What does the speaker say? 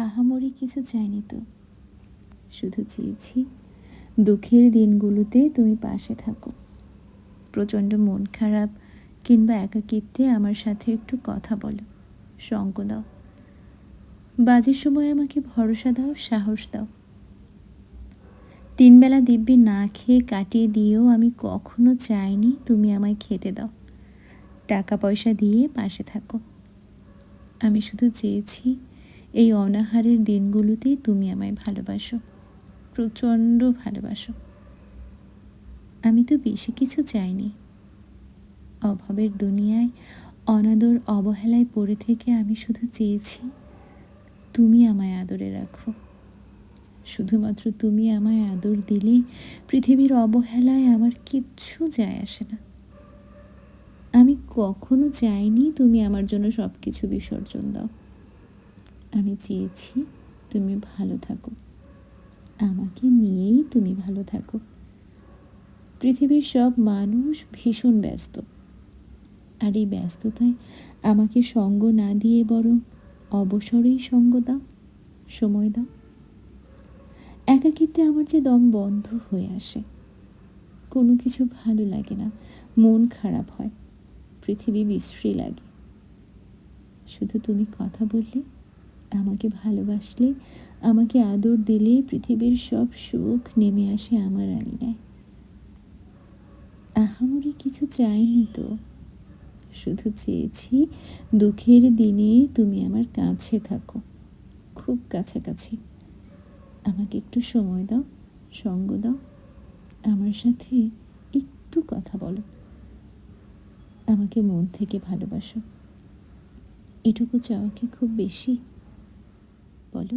আহামরি কিছু চাইনি তো। শুধু চেয়েছি, দুঃখের দিনগুলোতে তুমি পাশে থাকো। প্রচণ্ড মন খারাপ কিংবা একাকিত্বে আমার সাথে একটু কথা বলো, সঙ্গ দাও। বাজের সময় আমাকে ভরসা দাও, সাহস দাও। তিনবেলা দিব্যি না খেয়ে কাটিয়ে দিয়েও আমি কখনো চাইনি তুমি আমায় খেতে দাও। টাকা পয়সা দিয়ে পাশে থাকো। আমি শুধু চেয়েছি এই অনাহারের দিনগুলোতেই তুমি আমায় ভালোবাসো, প্রচণ্ড ভালোবাসো। আমি তো বেশি কিছু চাইনি। অভাবের দুনিয়ায়, অনাদর অবহেলায় পড়ে থেকে আমি শুধু চেয়েছি, তুমি আমায় আদরে রাখো। শুধুমাত্র তুমি আমায় আদর দিলে পৃথিবীর অবহেলায় আমার কিচ্ছু যায় আসে না। আমি কখনো চাইনি তুমি আমার জন্য সব কিছু বিসর্জন দাও। আমি চেয়েছি তুমি ভালো থাকো। আমাকে নিয়েই তুমি ভালো থাকো। পৃথিবীর সব মানুষ ভীষণ ব্যস্ত। আর এই ব্যস্ততায় আমাকে সঙ্গ না দিয়ে বরং অবসরেই সঙ্গ দাও, সময় দাও। একাকিত্বে আমার যে দম বন্ধ হয়ে আসে। কোনো কিছু ভালো লাগে না, মন খারাপ হয়, পৃথিবী বিশ্রী লাগে। শুধু তুমি কথা বললে আমাকে ভালোবাসলে, আমাকে আদর দিলে পৃথিবীর সব সুখ নেমে আসে আমার আঙিনায়। আহামরি কিছু চাইনি তো। শুধু চেয়েছি, দুঃখের দিনে তুমি আমার কাছে থাকো, খুব কাছাকাছি। আমাকে একটু সময় দাও, সঙ্গ দাও, আমার সাথে একটু কথা বলো। আমাকে মন থেকে ভালোবাসো। এটুকু চাওয়া কি খুব বেশি? বলো